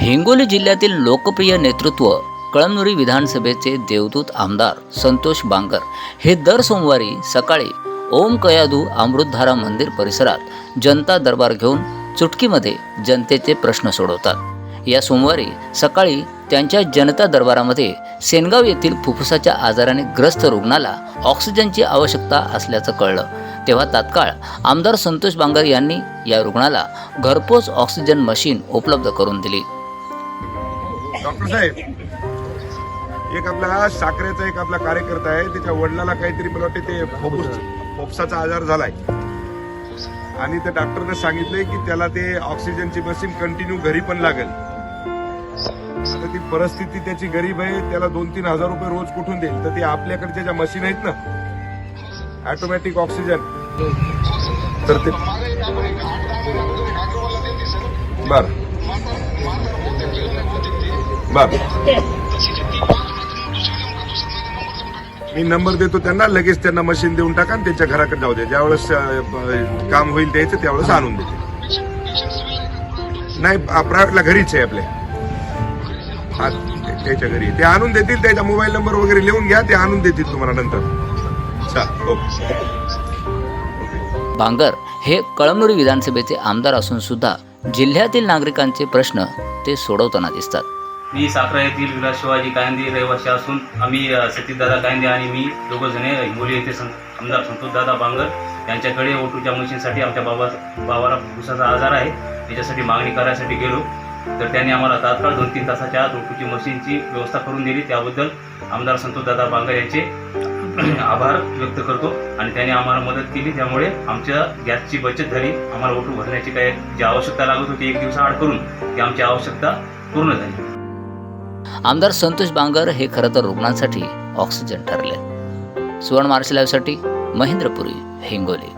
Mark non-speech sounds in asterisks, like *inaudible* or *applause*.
हिंगोली जिल्ह्यातील लोकप्रिय नेतृत्व कळमनुरी विधानसभेचे देवदूत आमदार संतोष बांगर हे दर सोमवारी सकाळी ओम कयादू अमृतधारा मंदिर परिसरात जनता दरबार घेऊन चुटकीमध्ये जनतेचे प्रश्न सोडवतात. या सोमवारी सकाळी त्यांच्या जनता दरबारामध्ये सेनगाव येथील फुफ्फुसाच्या आजाराने ग्रस्त रुग्णाला ऑक्सिजनची आवश्यकता असल्याचं कळलं. तेव्हा तात्काळ आमदार संतोष बांगर यांनी या रुग्णाला घरपोच ऑक्सिजन मशीन उपलब्ध करून दिली. डॉक्टर साहेब एक आपला साखरेचा एक आपला कार्यकर्ता आहे त्याच्या वडिलाला काहीतरी मला वाटते ते फोफुस फोफसाचा आजार झालाय आणि त्या डॉक्टरने सांगितलंय की त्याला ते ऑक्सिजनची मशीन कंटिन्यू घरी पण लागेल तर ती परिस्थिती त्याची गरीब आहे त्याला दोन तीन हजार रुपये रोज कुठून देईल तर ते आपल्याकडच्या ज्या मशीन आहेत ना ऑटोमॅटिक ऑक्सिजन तर ते बर बर मी नंबर देतो त्यांना लगेच त्यांना मशीन देऊन टाका आणि त्यांच्या घराकडे जाऊ दे. ज्यावेळेस काम होईल द्यायचं त्यावेळेस आणून देते नाही प्रायव्हेटला घरीच आहे आपल्या हा ते- त्याच्या घरी. ते आणून देतील त्याचा मोबाईल नंबर वगैरे लिहून घ्या ते आणून देतील तुम्हाला नंतर. ओके. बांगर हे कळमनुरी विधानसभेचे आमदार असून सुद्धा जिल्ह्यातील नागरिकांचे प्रश्न ते सोडवताना दिसतात. मी साखरा येथील विलास शिवाजी कायंदे रहिवासी असून आम्ही सतीशदादा कायंदे आणि मी दोघं जणे हिंगोली येथे सं आमदार संतोषदादा बांगर यांच्याकडे ओटूच्या मशीनसाठी आमच्या बाबा बाबाला फुफ्फुसाचा आजार आहे. त्याच्यासाठी मागणी करायसाठी गेलो. तर त्यांनी आम्हाला तात्काळ दोन तीन तासाच्या आत ओटूची मशीनची व्यवस्था करून दिली. त्याबद्दल आमदार संतोषदादा बांगर यांचे *clears throat* आभार व्यक्त करतो आणि त्यांनी आम्हाला मदत केली. त्यामुळे आमच्या गॅसची बचत झाली. आम्हाला ओटू भरण्याची काय जी आवश्यकता लागत होती एक दिवसाआड करून ती आमची आवश्यकता पूर्ण झाली. आमदार संतोष बांगर हे खरं तर रुग्णांसाठी ऑक्सिजन ठरले. सुवर्ण मार्शल लाईव्हसाठी महेंद्रपुरी हिंगोली.